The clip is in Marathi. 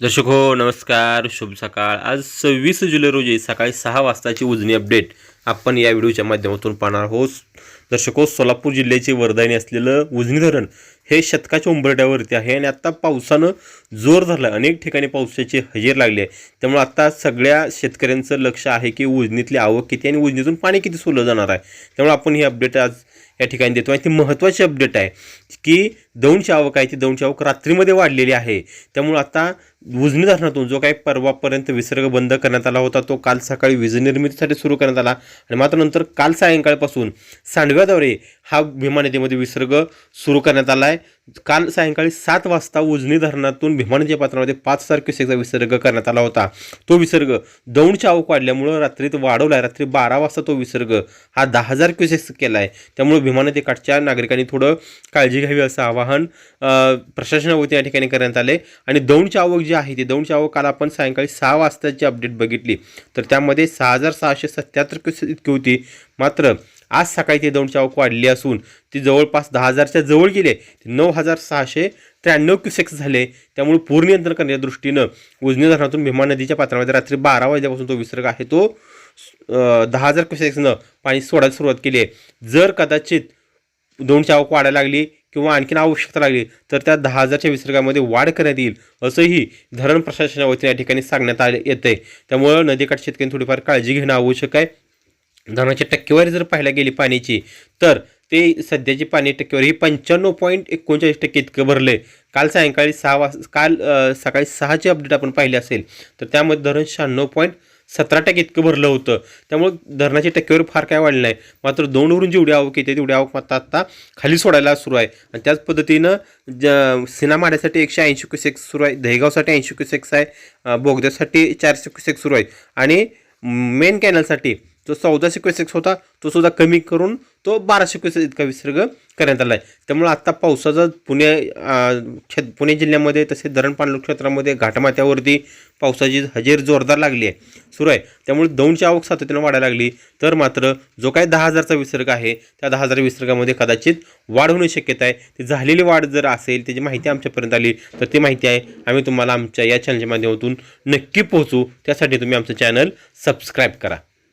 दर्शक हो नमस्कार शुभ सकाळ. आज सव्वीस जुलै रोजी सकाळी सहा वाजताची उजनी अपडेट आपण या व्हिडिओच्या माध्यमातून पाहणार आहोत. दर्शको हो, सोलापूर जिल्ह्याचे वरदानी असलेलं उजनी धरण हे शतकाच्या उंबरट्यावरती आहे आणि आत्ता पावसानं जोर धरला अनेक ठिकाणी पावसाची हजेर लागली आहे त्यामुळे आत्ता सगळ्या शेतकऱ्यांचं लक्ष आहे की उजनीतली आवक किती आणि उजनीतून पाणी किती सोडलं जाणार आहे. त्यामुळे आपण ही अपडेट आज या ठिकाणी देतो. आणि ती महत्त्वाची अपडेट आहे की दौंडची आवक आहे ती दौंडची आवक रात्रीमध्ये वाढलेली आहे. त्यामुळे आता उजनी धरणातून जो काही परवापर्यंत विसर्ग बंद करण्यात आला होता तो काल सकाळी वीज निर्मितीसाठी सुरू करण्यात आला. आणि मात्र नंतर काल सायंकाळपासून सांडव्याद्वारे हा भीमा नदीमध्ये विसर्ग सुरू करण्यात आला आहे काल सायंकाळी सात वाजता उजनी धरणातून भीमा नदीच्या पात्रामध्ये पाच हजार क्युसेकचा विसर्ग करण्यात आला होता. तो विसर्ग दौंडच्या आवक वाढल्यामुळं रात्रीत वाढवला आहे रात्री बारा वाजता तो विसर्ग हा दहा हजार क्युसेक्स केला आहे त्यामुळे भीमा नदीकाठच्या नागरिकांनी थोडं काळजी घ्यावी असं आवाहन प्रशासनावरती या ठिकाणी करण्यात आले आणि दौंडच्या आवक जी आहे ती दौंडची आवक काल आपण सायंकाळी सहा वाजताची अपडेट बघितली. तर त्यामध्ये सहा हजार सहाशे सत्याहत्तर क्युसेक इतकी होती. मात्र आज सकाळी ते दौंडची आवक वाढली असून ती जवळपास दहा हजारच्या जवळ गेले. नऊ हजार सहाशे त्र्याण्णव क्युसेक्स झाले. त्यामुळे पूर नियंत्रण करण्याच्या दृष्टीनं उजनी धरणातून भीमा नदीच्या पात्रामध्ये रात्री बारा वाजल्यापासून तो विसर्ग आहे. तो दहा हजार क्युसेक्सनं पाणी सोडायला सुरुवात केली आहे. जर कदाचित दोनची आवक वाढायला लागली किंवा आणखीन आवश्यकता लागली तर त्या दहा हजारच्या विसर्गामध्ये वाढ करण्यात येईल असंही धरण प्रशासनावरती या ठिकाणी सांगण्यात आले येते त्यामुळं नदीकाठ शेतकऱ्यांनी थोडीफार काळजी घेणं आवश्यक आहे. धरणाची टक्केवारी जर पाहायला गेली पाण्याची तर ते सध्याची पाणी टक्केवारी ही पंच्याण्णव पॉईंट एकोणचाळीस टक्के इतकं भरलं आहे काल सायंकाळी सहा वाज काल सकाळी सहाची अपडेट आपण पाहिली असेल तर त्यामध्ये धरण शहाण्णव पॉईंट सतरा टक्के इतकं भरलं होतं. त्यामुळे धरणाची टक्केवर फार काय वाढलं नाही. मात्र दोनवरून जेवढी आवक येते तेवढी आवक मात्र आत्ता खाली सोडायला सुरू आहे. आणि त्याच पद्धतीनं ज सिनामाड्यासाठी एकशे ऐंशी क्युसेक्स सुरू आहे. दहेगावसाठी ऐंशी क्युसेक्स आहे. बोगद्यासाठी चारशे क्युसेक्स सुरू आहे. आणि मेन कॅनलसाठी जो चौदाशे क्युसेक्स होता तो सुद्धा कमी करून तो बाराशे क्युसेक्स इतका विसर्ग करण्यात आला आहे. त्यामुळे आत्ता पावसाचा पुणे अं, पुणे जिल्ह्यामध्ये तसेच धरण पाणलोट क्षेत्रामध्ये घाटमाथ्यावरती पावसाची हजेर जोरदार लागली आहे. सुरू आहे. त्यामुळे दौंडची आवक सातत्यानं वाढायला लागली. तर मात्र जो काही दहा हजारचा विसर्ग आहे त्या दहा हजार विसर्गामध्ये कदाचित वाढ होण्याची शक्यता आहे. ती झालेली वाढ जर असेल त्याची माहिती आमच्यापर्यंत आली तर ती माहिती आहे. आम्ही तुम्हाला आमच्या या चॅनलच्या माध्यमातून नक्की पोहोचू. त्यासाठी तुम्ही आमचं चॅनल सबस्क्राईब करा.